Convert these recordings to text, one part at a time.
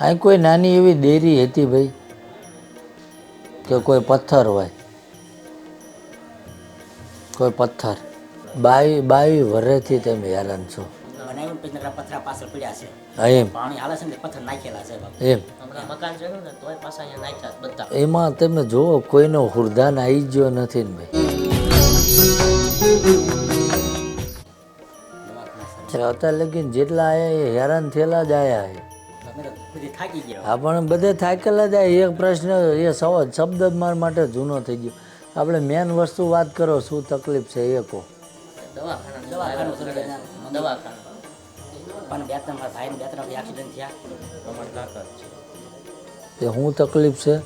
અહીં કોઈ નાની એવી ડેરી હતી ભાઈ કે કોઈ પથ્થર હોય. કોઈ પથ્થર. બાવી બાવી વર્ષથી તમે હેરાન છો. એમાં. તમે જુઓ કોઈનો હુરદાન આવી ગયો નથી ને ભાઈ. અત્યારે લગીને જેટલા આયા એ હેરાન થયેલા જ આયા છે તો હા પણ બધે થાકેલા જાય એક પ્રશ્ન એ શબ્દ માર માટે જૂનો થઈ ગયો. આપણે મેન વસ્તુ વાત કરો શું તકલીફ છે એ કહો. છે છે. એ શું તકલીફ છે?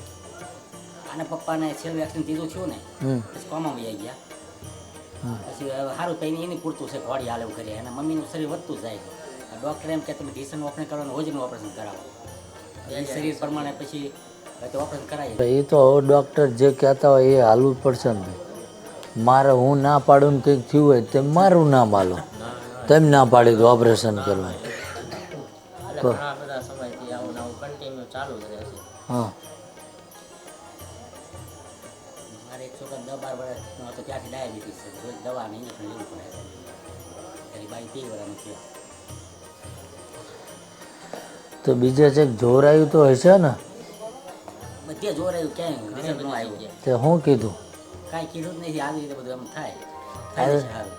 અને પપ્પાને છેલ્લું એક્સિડન્ટ દીધું થયું ને હમ. પછી કોમાં આવી ગયા. પછી સારું થઈને એની પૂરતું છે ઘોડી હાલ એવું કરીએ. અને મમ્મીનું શરીર વધતું જાય ડૉક્ટર એમ કે તમે ઢીસણનું ઓપરેશન કરવાનું હોજનું ઓપરેશન કરાવો. એ શરીર પ્રમાણે પછી ઓપરેશન કરાય. એ તો હવે ડૉક્ટર જે કહેતા હોય એ હાલવું જ પડશે ને મારે હું ના પાડું ને કંઈક થયું હોય તેમ મારું ના માલો તેમ ના પાડી દો ઓપરેશન કરવાનું. હા. મારે એક છોકરા દસ બાર વર્ષનો હતો ત્યાંથી તો બીજે ચેક જોરાયું તો હશે ને? બધે જોરાયું ક્યાંય રિઝલ્ટ ન આવ્યું તે શું કીધું? કાંઈ કીધું જ નથી આવી રીતે બધું એમ થાય. થાય સારું.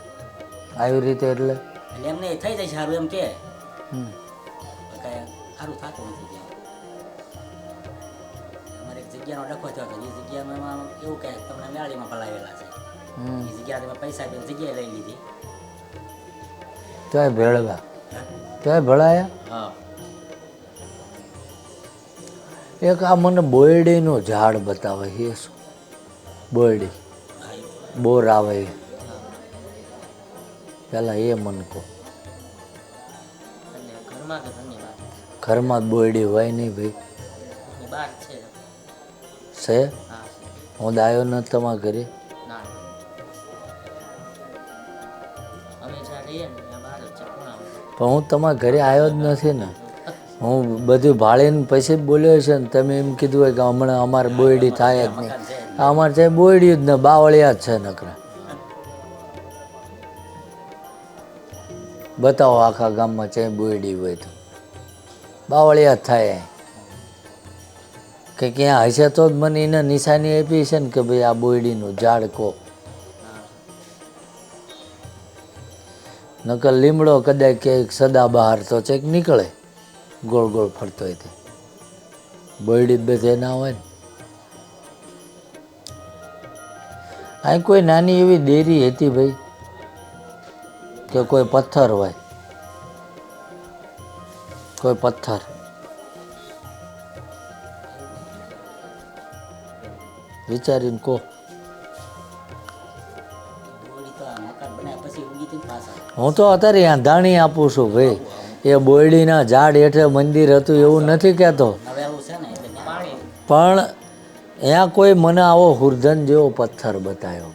આવી રીતે એટલે? એટલે એમને થઈ જાય સારું એમ કે. હમ. કાંઈ સારું થતું નથી ત્યાં. અમારે એક જગ્યાનો ડખો થયો હતો એ જગ્યામાં એવું કહે તમને મેળીમાં પલાવેલા છે. હમ. એ જગ્યા તમે પૈસા બે જગ્યાએ લઈ લીધી. તોય ભેળવા તોય ભળાયા? હા. એક આ મને બોયડીનું ઝાડ બતાવે એ શું બોયડી. બોર આવે. એ પહેલાં એ મને કહો. ઘરમાં બોયડી હોય નહીં ભાઈ? છે. હા દાયો નથી તમારા ઘરે? ના ના. ને પણ હું તમારા ઘરે આવ્યો જ નથી ને. હું બધું ભાળીને પછી જ બોલ્યો છે ને, તમે એમ કીધું હોય કે હમણાં અમારે બોયડી થાય જ નહીં. અમારે ત્યાં બોયડી જ ને, બાવળિયા જ છે નકરા. બતાવો આખા ગામમાં ચાહે બોયડી હોય તો. બાવળિયા જ થાય. કે ક્યાં હશે તો જ મને એને નિશાની આપી છે ને કે ભાઈ આ બોયડીનું ઝાડ કહો નકર લીમડો કદાચ ક્યાંક સદા બહાર તો ચેક નીકળે. ગોળ ગોળ ફરતો હોય તે. બોયડી બધે ના હોય ને. અહીં કોઈ નાની એવી દેરી હતી ભાઈ કે કોઈ પથ્થર હોય. કોઈ પથ્થર. વિચારીને કહો. પાછા હું તો અત્યારે આંધાણી આપું છું ભાઈ. એ બોયડીના ઝાડ હેઠળ મંદિર હતું એવું નથી કહેતો. પણ અહીંયા કોઈ મને આવો હુર્ધન જેવો પથ્થર બતાવ્યો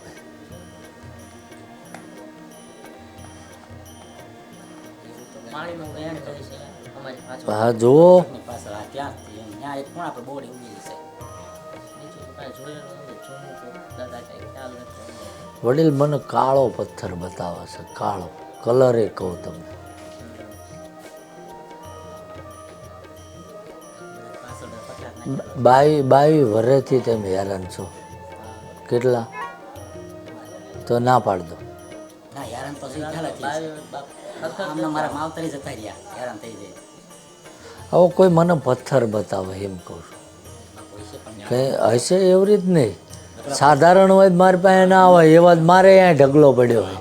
હા, જુઓ. વડીલ મને કાળો પથ્થર બતાવે છે, કાળો. કલરે કહું તમને. બાવી બાવી વર્ષથી તમે હેરાન છો. કેટલા? તો ના પાડ દો ના હેરાન તો સહી પહેલાથી જ. બાવી બાપ આમના મારા માવતરી જતા રહ્યા. હેરાન થઈ જાય. હવે કોઈ મને પથ્થર બતાવે એમ કહું છું. કોઈ કે હશે એવી રીત નહીં. સાધારણ હોય મારી પાસે ના હોય એવા જ મારે અહીંયા ઢગલો પડ્યો હોય.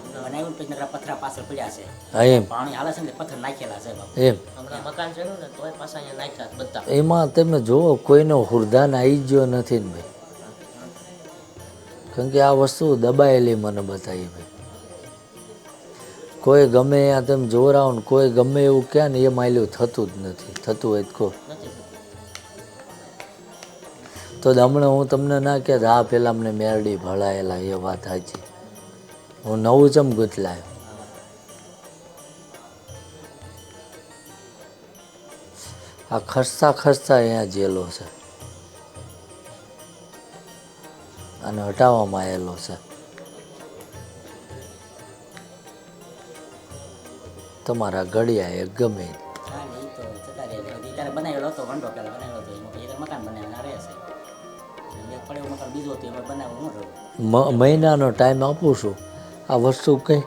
એમ. એમ હમણાં મકાન ચડ્યું ને તોય પાછા અહીંયા નાખ્યા બધા. એમાં તમે જુઓ કોઈનો હુરધાન આવી ગયો નથી ને ભાઈ. કારણ કે આ વસ્તુ દબાયેલી મને બતાવી ભાઈ. કોઈ ગમે ત્યાં તમે જોરાવ ને કોઈ ગમે એવું કહે ને એ માયલું થતું જ નથી. થતું હોય તો કહો. તો હમણાં હું તમને ના કે આ પેલા અમને મેરડી ભળાયેલા એ વાત સાચી. હું નવું ચમ ગુથલાયો આ ખસતા ખસતા અહીંયા જેલો છે. અને હટાવવામાં આવેલો છે. તમારા ઘડિયા એ ગમે મહિનાનો ટાઈમ આપું છું. આ વસ્તુ કંઈ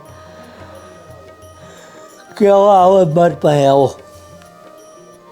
કેવા આવો મારી પાસે આવો.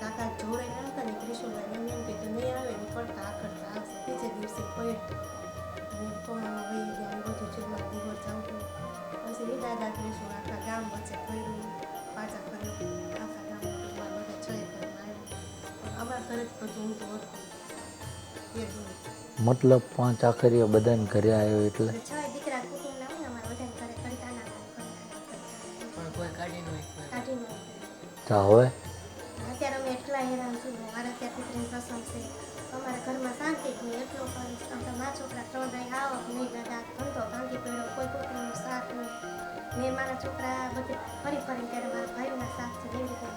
કાકા જોડે ન હતા ને ત્રિશુલા એમ કે તો નહીં આવે ને પડતા આખડતા આવશે બીજે દિવસે પડ્યો અને કોણામાં વહી ગયા ને બધું ચૂલા ગુગર જવું પછી એ દાદા ત્રિશુલ આખા ગામ વચ્ચે ફર્યું પાછા ફર્યું આખા ગામ બધા જય કરવા આવ્યું અમારા ઘરે જ બધું હું તો હતું મતલબ પાંચ આખરીઓ બધાને ઘરે આવ્યો એટલે? તો હવે? અત્યારે અમે એટલા હેરાન છું મારે ત્યાં કુતરીની પ્રસંગ છે. અમારા ઘરમાં શાંતિ જ એટલો પણ મારા છોકરા ત્રણ ભાઈ આવો નહીં દાદા ધંધો ભાંગી પડ્યો કોઈ કુતરીનો સાથ નહીં. મેં મારા છોકરા બધે ફરી ફરી ત્યારે મારા ભાઈના સાથથી જેવી રીતે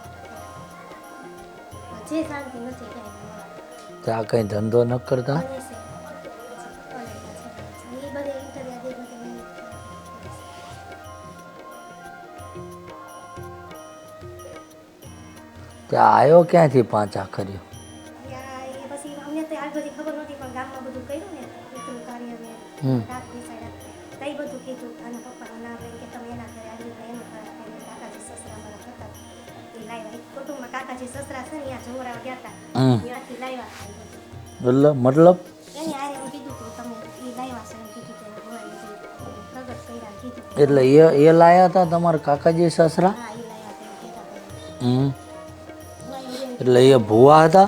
શાંતિ નથી કાંઈ તો આ કંઈ ધંધો ન કરતા? તે આવ્યો ક્યાંથી પાંચ આખરીઓ હમ. એટલે મતલબ? એટલે એ એ લાયા હતા તમારા કાકાજી સસરા? હમ. એટલે એ ભૂવા હતા.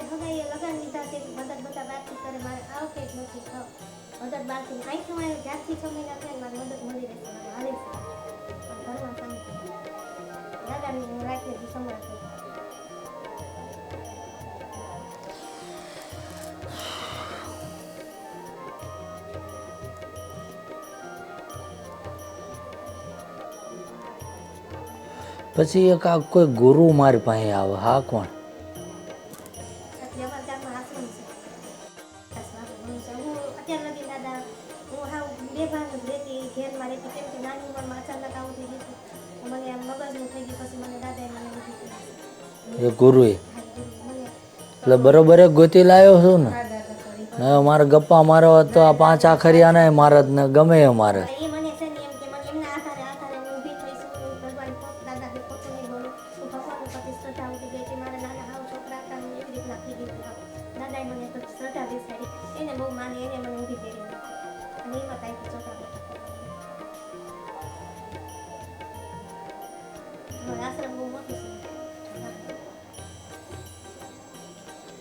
વચ્ચે હગાઈએ લગાવી લીધા છે બધા બધા વાતચીત કરે મારે આવું કંઈક નથી થવું બધા બાકી અહીં સમય જ્યારથી સમય લાગે મારી મદદ મળી રહેશે મારે હારે છે ઘરમાં શાંતિ દાદાની હું રાખી સમય પછી એક આ કોઈ ગુરુ મારી પાસે આવે, હા કોણ? ગુરુએ. એટલે બરોબર એક ગોતી લાવ્યો છું ને. અમારે ગપ્પા મારો તો આ પાંચ આખરિયાને મારત ને ગમે એ મારત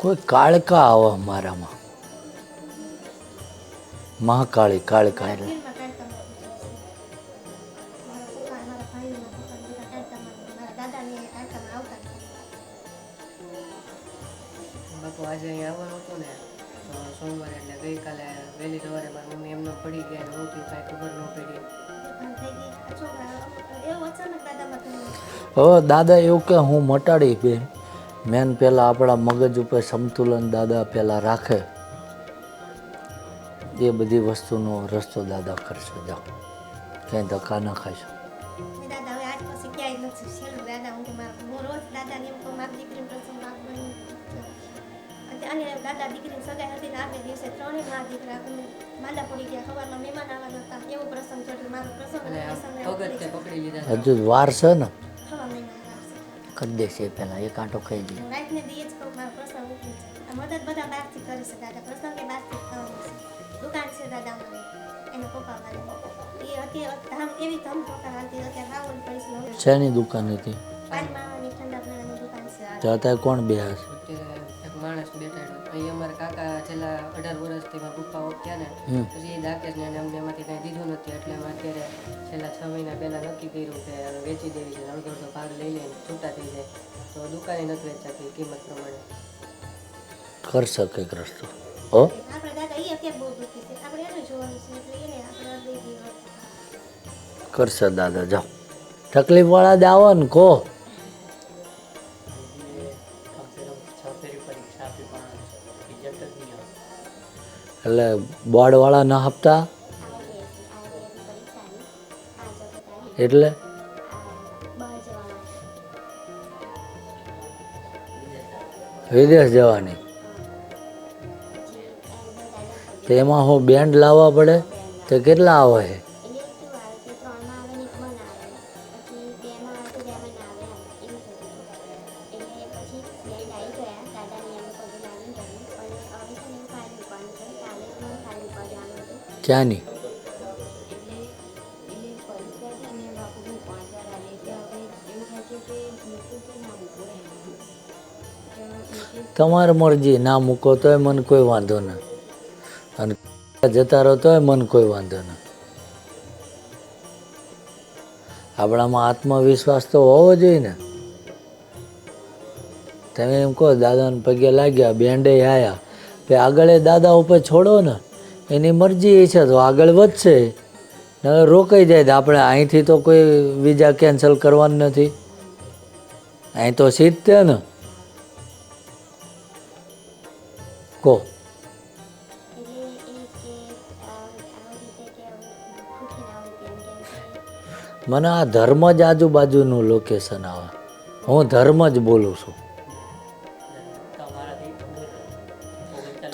કોઈ કાળકા આવે મારામાં મહાકાળી કાળકા એટલે. હવે દાદા એવું કે હું મટાડી બેન. મેન પહેલાં આપણા મગજ ઉપર સમતુલન દાદા પહેલાં રાખે. એ બધી વસ્તુનો રસ્તો દાદા કરશે. જાઓ. ક્યાંય ધક્કા ન ખાશો. અને દાદા દીકરીની સગાઈ હતી ને આગલે દિવસે ત્રણેય મા દીકરા માંદા પડી ગયા. સવારમાં મહેમાન આવવાના હતા. એવો પ્રસંગ થયો એટલે મારો પ્રસંગ અને અને આ પ્રસંગને પગજ તે પકડી લીધા હજુ વાર છે ને? કરી દેશે પહેલાં એક આંટો ખાઈ જ કહું મારો પ્રસંગ ઉઠી છે. મદદ બધા બહારથી કરી છે. દાદા પ્રસંગે બહારથી જ છે. દુકાન છે દાદા એનો પપ્પા વાળે એ અત્યારે ધામ એવી ધમ ધોકા હાલતી અત્યારે શેની દુકાન હતી? પાન માવાની ઠંડા પીણાની દુકાન છે. અત્યારે કોણ બે હશે માણસ બેઠાડો અહીં અમારા કાકા છેલ્લા અઢાર વર્ષથી મારા પપ્પા ઓફ થયા ને. પછી એ દાકેશને ને અમને એમાંથી કાંઈ દીધું નથી. એટલે અમે અત્યારે છેલ્લા છ મહિના પહેલાં નક્કી કર્યું કે હવે વેચી દેવી છે અડધો અડધો ભાગ લઈ લઈને છૂટા થઈ જાય. તો દુકાને નથી વેચાતી કિંમત પ્રમાણે. કરશે કંઈક રસ્તો. હો? આપણે દાદા એ અત્યારે બહુ દુઃખી છે. આપણે એને જોવાનું છે એટલે એને આપણે અડધી દિવસ કરશે દાદા જાઓ. તકલીફવાળા જ આવો ને કહો. એટલે બોર્ડવાળા ન આપતા એટલે? વિદેશ જવાની? તો એમાં હું બેન્ડ લાવવા પડે? તો કેટલા આવે? છે ક્યાંની? તમારી મરજી, ના મૂકો તોય મને કોઈ વાંધો નહીં અને જતા રહો તોય મને કોઈ વાંધો નહીં આપણામાં આત્મવિશ્વાસ તો હોવો જોઈએ ને. તમે એમ કહો, દાદાને પગે લાગ્યા બેન્ડે આયા કે આગળ દાદા ઉપર છોડો ને. એની મરજી એ છે, તો આગળ વધશે. હવે રોકાઈ જાય તો આપણે અહીંથી તો કોઈ વિઝા કેન્સલ કરવાનું નથી. અહીં તો સીટ છે ને. કહો મને આ ધર્મ જ આજુબાજુનું લોકેશન આવે. હું ધર્મ જ બોલું છું.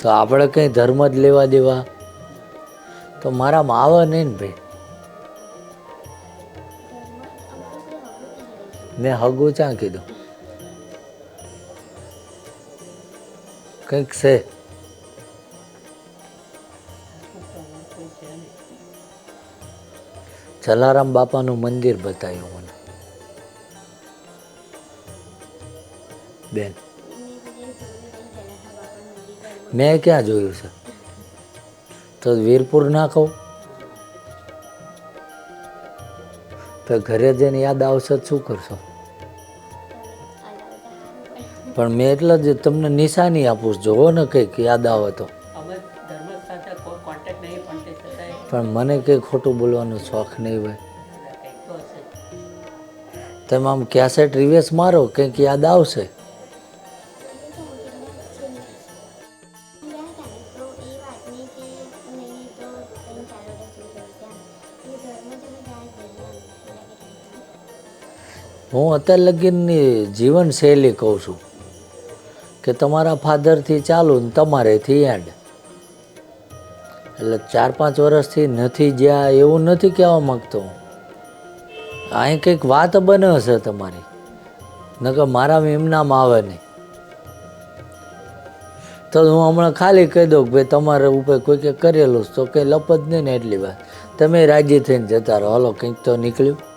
તો આપણે કંઈ ધર્મ જ લેવા દેવા? તો મારામાં આવે નહીં ને ભાઈ મેં હગું ચા કીધું? કંઈક છે. જલારામ બાપાનું મંદિર બતાવ્યું મને. બેન. મેં ક્યાં જોયું છે? તો વીરપુર ના કહું? તો ઘરે જઈને યાદ આવશે શું કરશો? પણ મેં એટલે જ તમને નિશાની આપું. જોવો ને કંઈક યાદ આવે તો. પણ મને કંઈ ખોટું બોલવાનો શોખ નહીં હોય. તમે આમ કેસેટ રિવેસ મારો કંઈક યાદ આવશે? હું અત્યાર લગીનની જીવનશૈલી કહું છું કે તમારા ફાધરથી ચાલુ ને તમારેથી એન્ડ એટલે ચાર પાંચ વર્ષથી નથી જ્યાં એવું નથી કહેવા માગતો. અહીં કંઈક વાત બને હશે તમારી. નકર મારા એમનામાં આવે નહીં. તો હું હમણાં ખાલી કહી દઉં કે ભાઈ તમારા ઉપર કોઈકે કરેલું તો કંઈ લપત નહીં ને એટલી વાત. તમે રાજી થઈને જતા રહો. હલો, કંઈક તો નીકળ્યું.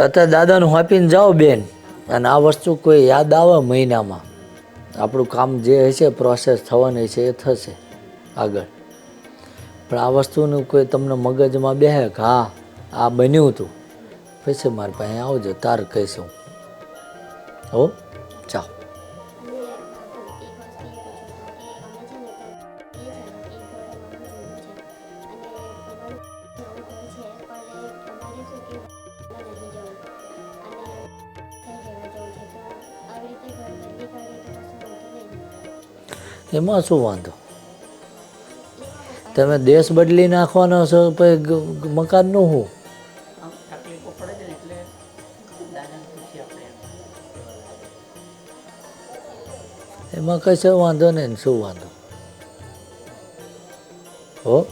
અત્યારે દાદાનું આપીને જાઓ બેન. અને આ વસ્તુ કોઈ યાદ આવે મહિનામાં. આપણું કામ જે હશે પ્રોસેસ થવાની છે, એ થશે આગળ. પણ આ વસ્તુનું કોઈ તમને મગજમાં બેહે કે હા, આ બન્યું હતું. પછી મારી પાસે આવજો, તાર કહીશું હો, ચાલ. એમાં શું વાંધો? તમે દેશ બદલી નાખવાનો છો પછી મકાનનું શું? એમ. કશો વાંધો નહીં શું વાંધો? હો